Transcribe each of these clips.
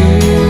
그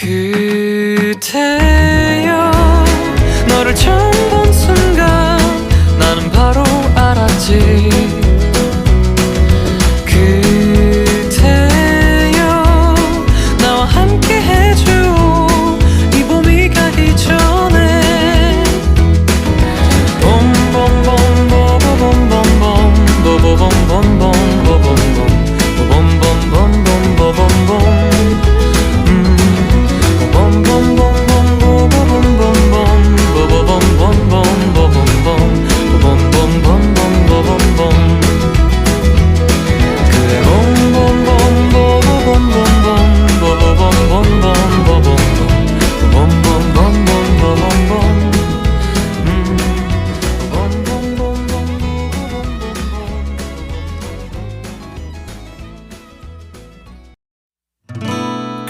그대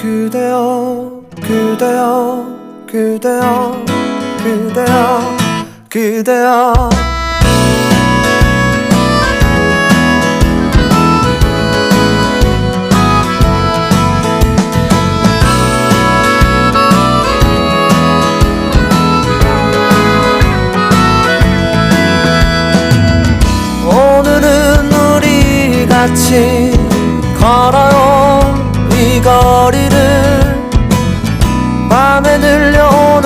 그대여 그대여 그대여 그대여 그대여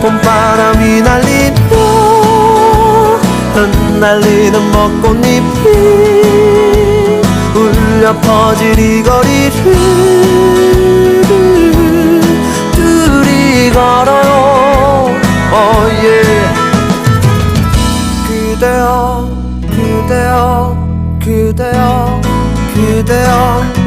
봄바람이 날리며 흩날리는 벚꽃잎이 울려 퍼질 이 거리를 둘이 걸어요 어예 그대여 그대여 그대여 그대여 그대여